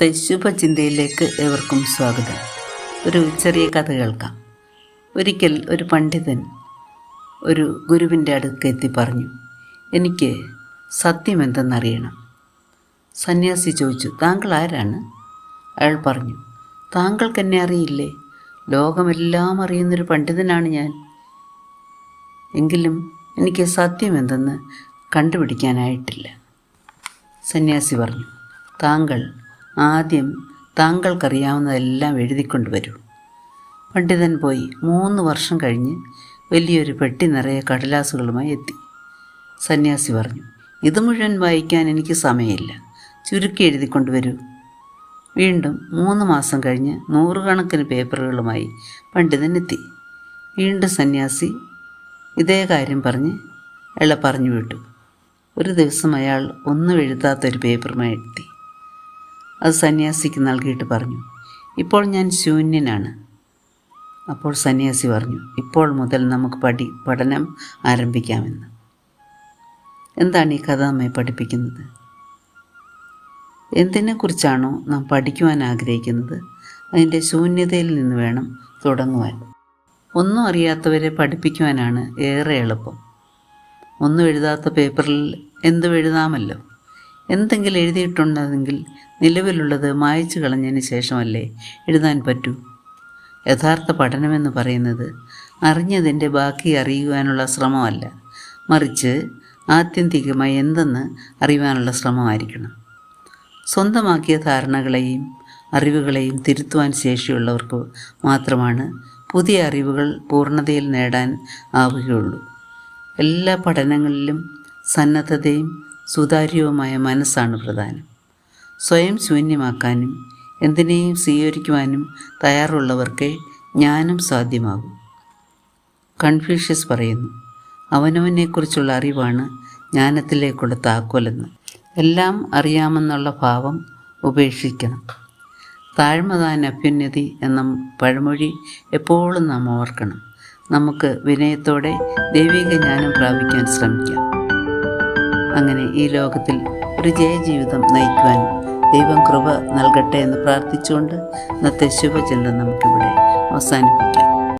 ഇന്നത്തെ ശുഭചിന്തയിലേക്ക് ഏവർക്കും സ്വാഗതം. ഒരു ചെറിയ കഥ കേൾക്കാം. ഒരിക്കൽ ഒരു പണ്ഡിതൻ ഒരു ഗുരുവിന്റെ അടുക്ക് എത്തി പറഞ്ഞു എനിക്ക് സത്യം എന്തെന്നറിയണം സന്യാസി ചോദിച്ചു താങ്കൾ ആരാണ്? അയാൾ പറഞ്ഞു താങ്കൾക്ക് എന്നെ അറിയില്ലേ? ലോകമെല്ലാം അറിയുന്നൊരു പണ്ഡിതനാണ് ഞാൻ. എങ്കിലും എനിക്ക് സത്യം എന്തെന്ന് കണ്ടുപിടിക്കാനായിട്ടില്ല. സന്യാസി പറഞ്ഞു താങ്കൾ ആദ്യം താങ്കൾക്കറിയാവുന്നതെല്ലാം എഴുതിക്കൊണ്ട് വരൂ പണ്ഡിതൻ പോയി മൂന്ന് വർഷം കഴിഞ്ഞ് വലിയൊരു പെട്ടി നിറയെ കടലാസുകളുമായി എത്തി. സന്യാസി പറഞ്ഞു ഇത് മുഴുവൻ വായിക്കാൻ എനിക്ക് സമയമില്ല. ചുരുക്കി എഴുതിക്കൊണ്ട് വരൂ വീണ്ടും മൂന്ന് മാസം കഴിഞ്ഞ് നൂറുകണക്കിന് പേപ്പറുകളുമായി പണ്ഡിതൻ എത്തി. വീണ്ടും സന്യാസി ഇതേ കാര്യം പറഞ്ഞ് അയാളെ പറഞ്ഞു വിട്ടു. ഒരു ദിവസം അയാൾ ഒന്നും എഴുതാത്തൊരു പേപ്പറുമായി എത്തി. അത് സന്യാസിക്ക് നൽകിയിട്ട് പറഞ്ഞു. ഇപ്പോൾ ഞാൻ ശൂന്യനാണ്. അപ്പോൾ സന്യാസി പറഞ്ഞു ഇപ്പോൾ മുതൽ നമുക്ക് പഠി പഠനം ആരംഭിക്കാമെന്ന്. എന്താണ് ഈ കഥ നമ്മെ പഠിപ്പിക്കുന്നത്? എന്തിനെക്കുറിച്ചാണോ നാം പഠിക്കുവാൻ ആഗ്രഹിക്കുന്നത്? അതിന്റെ ശൂന്യതയിൽ നിന്ന് വേണം തുടങ്ങുവാൻ. ഒന്നും അറിയാത്തവരെ പഠിപ്പിക്കുവാനാണ് ഏറെ എളുപ്പം. ഒന്നും എഴുതാത്ത പേപ്പറിൽ എന്തും എഴുതാമല്ലോ. എന്തെങ്കിലും എഴുതിയിട്ടുണ്ടെങ്കിൽ നിലവിലുള്ളത് മായച്ചു കളഞ്ഞതിന് ശേഷമല്ലേ എഴുതാൻ പറ്റൂ? യഥാർത്ഥ പഠനമെന്ന് പറയുന്നത് അറിഞ്ഞതിന്റെ ബാക്കി അറിയുവാനുള്ള ശ്രമമല്ല. മറിച്ച് ആത്യന്തികമായി എന്തെന്ന് അറിയുവാനുള്ള ശ്രമമായിരിക്കണം. സ്വന്തമാക്കിയ ധാരണകളെയും അറിവുകളെയും തിരുത്തുവാൻ ശേഷിയുള്ളവർക്ക് മാത്രമാണ് പുതിയ അറിവുകൾ പൂർണതയിൽ നേടാൻ ആവുകയുള്ളൂ. എല്ലാ പഠനങ്ങളിലും സന്നദ്ധതയും സുതാര്യവുമായ മനസ്സാണ് പ്രധാനം. സ്വയം ശൂന്യമാക്കാനും എന്തിനേയും സ്വീകരിക്കുവാനും തയ്യാറുള്ളവർക്കേ ജ്ഞാനം സാധ്യമാകും. കൺഫ്യൂഷ്യസ് പറയുന്നു അവനവനെക്കുറിച്ചുള്ള അറിവാണ് ജ്ഞാനത്തിലേക്കുള്ള താക്കോലെന്ന്. എല്ലാം അറിയാമെന്നുള്ള ഭാവം ഉപേക്ഷിക്കണം. താഴ്മതാൻ അഭ്യുന്നതി എന്ന പഴമൊഴി എപ്പോഴും നാം ഓർക്കണം. നമുക്ക് വിനയത്തോടെ ദൈവിക ജ്ഞാനം പ്രാപിക്കാൻ ശ്രമിക്കാം. അങ്ങനെ ഈ ലോകത്തിൽ ഒരു ജയജീവിതം നയിക്കുവാൻ ദൈവം കൃപ നൽകട്ടെ എന്ന് പ്രാർത്ഥിച്ചുകൊണ്ട് ഇന്നത്തെ ശുഭചിന്ത നമുക്കിവിടെ അവസാനിപ്പിക്കാം.